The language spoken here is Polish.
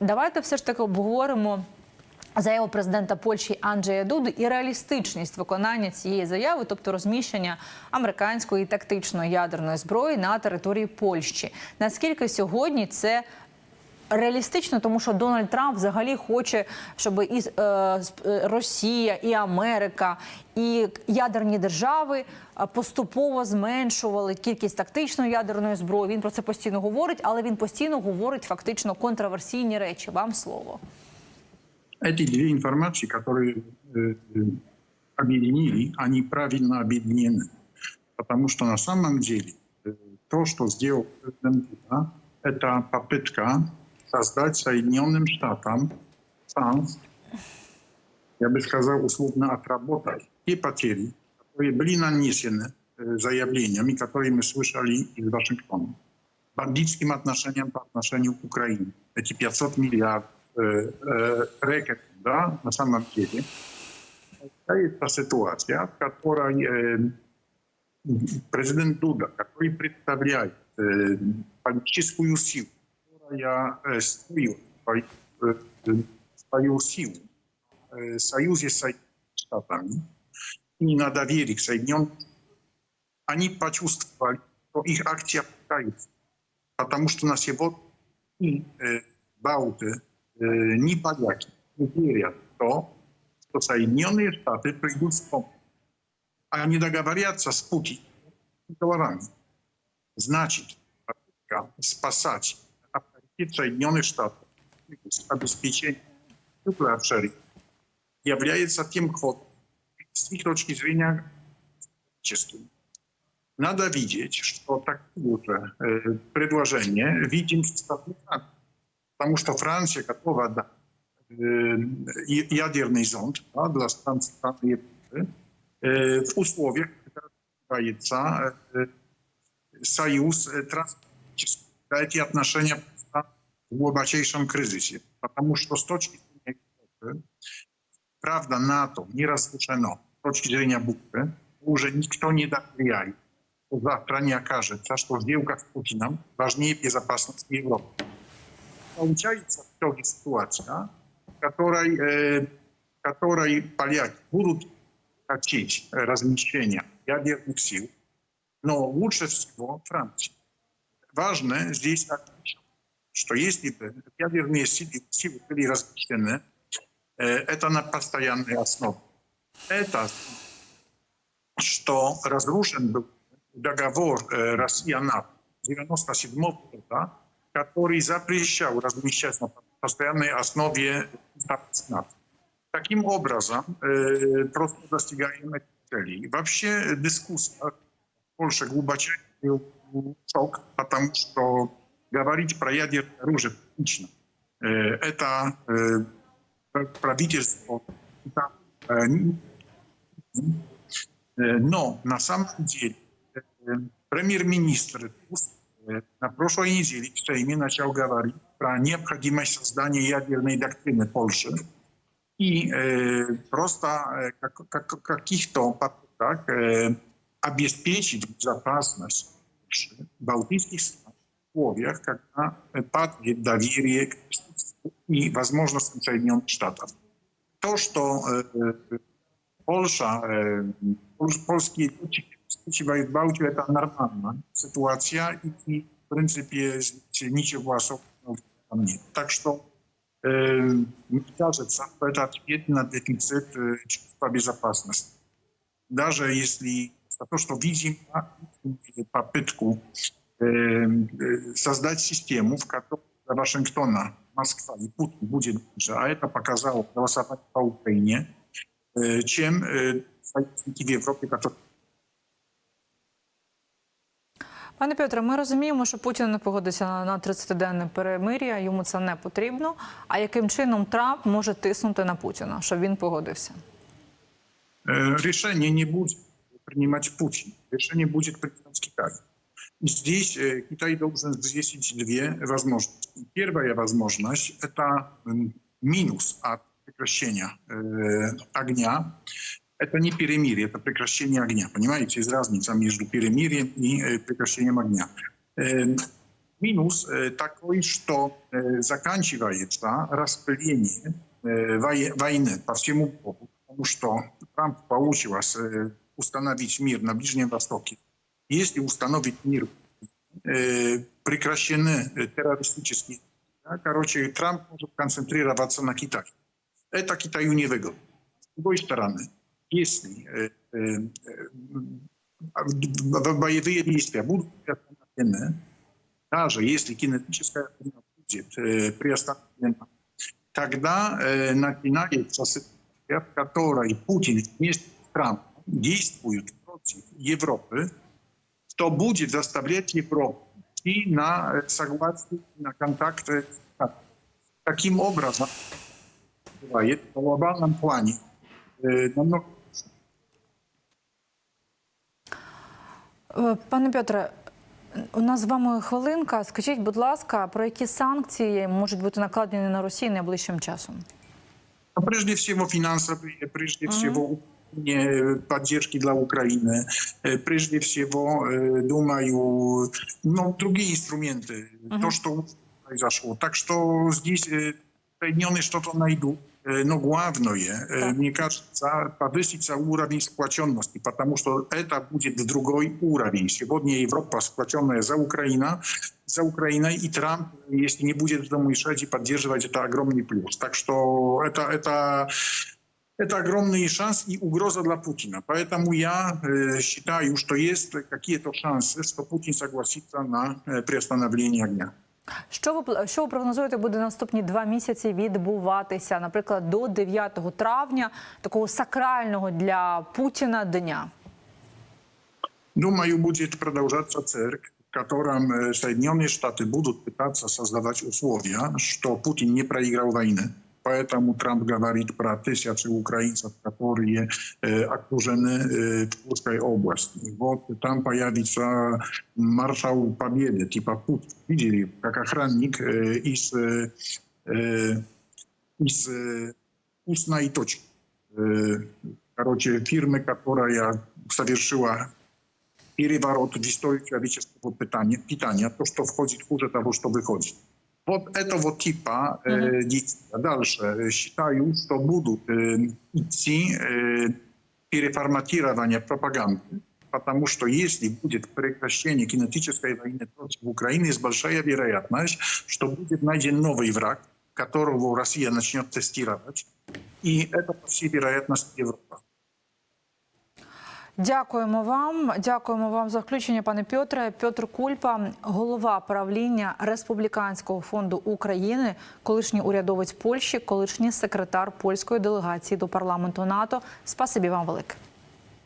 давайте все ж таки обговоримо. Заяву президента Польщі Анджея Дуди і реалістичність виконання цієї заяви, тобто розміщення американської тактичної ядерної зброї на території Польщі. Наскільки сьогодні це реалістично, тому що Дональд Трамп взагалі хоче, щоб і е, е, Росія, і Америка, і ядерні держави е, поступово зменшували кількість тактичної ядерної зброї. Він про це постійно говорить, але він постійно говорить фактично контроверсійні речі. Вам слово. Эти дві інформації, которые э, э, объединили, они правильно объединены. Потому что на самом деле э, то, що сделал президент, да, это wskazać zajednionym sztatom sans, ja bym wskazał usług na atrabotaż. Te patieri, które byli naniesione zajawieniami, które my słyszeli z Waszyngtonu. Bandickim odnoszeniem po odnoszeniu Ukrainy. Eci 500 miliard reket na samym kiedy. To jest ta sytuacja, w której e, prezydent Duda, który przedstawia e, polityczną siłę, rodzaja stoju, stoju sił. Sojusz jest sojusznikami. Nie nadawili przednią, ani paciustwali, to ich akcja krajów. A tam już to na i e, Bałty, e, ni paliaki, nie to, to sojusznione sztaty przyjdą z a nie da gawariaca z Putin, z dolarami. Znaczyć, spasać, Соединенных Штатов, обеспечения nuclear sharing, является тем квотом, с их точки зрения, чистым. Надо видеть, что такое же э, предложение видим в Штатах, потому что Франция готова дать э, ядерный зонд да, для стран страны э, в условиях, когда союз трансатлантический, эти отношения w głębszym kryzysie. Dlatego, że stoczki Europy, prawda, NATO nieraz słyszano stoczki zielenia bukwy, że nikt to nie da jaj. To zachranie akarze, czas to zdjęłka z Putinem, ważniej jest zapasność w Europy. Nauczajca to jest sytuacja, której, e, której paliać budut tracić rozmieszczenia jadernych sił, no, łuczewstwo Francji. Ważne jest, że что если бы ядерные силы были размещены, это на постоянной основе. Это, что разрушен был договор Россия-НАТО 97 года, который запрещал размещать на постоянной основе НАТО. Takim obrazem просто достигаем zastigajemy celi. Вообще дискуссия w Polsce głęboka szok, a tam говорить про ядерное оружие лично. Э, это э, правительство. Э, но на самом деле премьер-министр на прошлой неделе в Сейме начал говорить про необходимость создания ядерной доктрины Польши. И э, просто э, как, каких-то попыток э, обеспечить безопасность Балтийских стран условиях, когда падает доверие к правительству и возможность Соединенных Штатов. То, что э, Польша, э, польские летчики в Балтии, это нормальная ситуация, и, в принципе, ничего особенного там нет. Так что мне кажется, что это ответ на дефицит чувства безопасности. Даже если за то, что видим попытку Э, э, создать систему, в которой Вашингтона, Москва и Путин будет ближе, а это показало голосование по Украине, э, чем союзники в Европе, которые Пане Петре, ми розуміємо, що Путін не погодиться на 30-денне перемир'я, йому це не потрібно. А яким чином Трамп може тиснути на Путіна, щоб він погодився? Рішення не буде приймати Путін. Рішення буде приймати Китай. Здесь Китай должен взвесить две возможности. Первая возможность – это минус от прекращения э, огня. Это не перемирие, это прекращение огня. Понимаете, есть разница между перемирием и э, прекращением огня. Э, минус э, такой, что э, заканчивается распыление э, войны по всему Богу, потому что Трамп получилось э, установить мир на Ближнем Востоке если установить мир э, прекращены террористические. Да? Короче, Трамп может концентрироваться на Китае. Это Китаю не выгодно. С другой стороны, если э, э, боевые действия будут приостановлены, даже если кинетическая война будет э, приостановлена, тогда э, начинается ситуация, в которой Путин вместе с Трампом действуют против Европы, кто будет заставлять Европу идти на э, согласие, на контакты. Таким образом, в глобальном плане э, намного э, Пане Петре, у нас з вами хвилинка. Скажіть, будь ласка, про які санкції можуть бути накладені на Росію найближчим часом? Ну, прежде всього, фінансові, прежде всього. Ukrainie paddzieżki dla Ukrainy, e, pryżnie w siebie, duma i no, drugie instrumenty. Mhm. To, co tutaj zaszło. takż to zdjęć, pewnie to to najdu. E, no, główne je, e, tak. nie każda, pa wysica urawień spłacionności, pa tamu, że eta będzie w drugiej urawień. Wodnie Europa spłaciona jest za Ukraina, za Ukrainę i Trump, jeśli nie będzie do domu i szedzi, pa to ogromny plus. Tak, że eta, eta, Это огромный шанс и угроза для Путина. Поэтому я э, считаю, что есть какие-то шансы, что Путин согласится на э, приостановление огня. Що ви що ви прогнозуєте, буде наступні два місяці відбуватися, наприклад, до 9 травня, такого сакрального для Путіна дня? Думаю, буде продовжатися церква. котором э, Соединенные Штати будуть пытаться создавать условия, що Путін не проиграл войны. поэтому Трамп говорит про тысячи украинцев, которые э, окружены э, Курской областью. Вот там появится маршал Победы, типа Пут. Видели, как охранник э, из, э, из э, устной точки. Э, короче, фирмы, которая совершила переворот в истории человеческого питания, питания, то, что входит хуже того, что выходит. Вот этого типа э, mm детей. А дальше считаю, что будут э, идти э, переформатирование пропаганды, потому что если будет прекращение кинетической войны против Украины, есть большая вероятность, что будет найден новый враг, которого Россия начнет тестировать, и это, по всей вероятности, Европа. Дякуємо вам. Дякуємо вам за включення, пане Пьотре. Пьотр Кульпа, голова правління Республіканського фонду України, колишній урядовець Польщі, колишній секретар польської делегації до парламенту НАТО. Спасибі вам велике.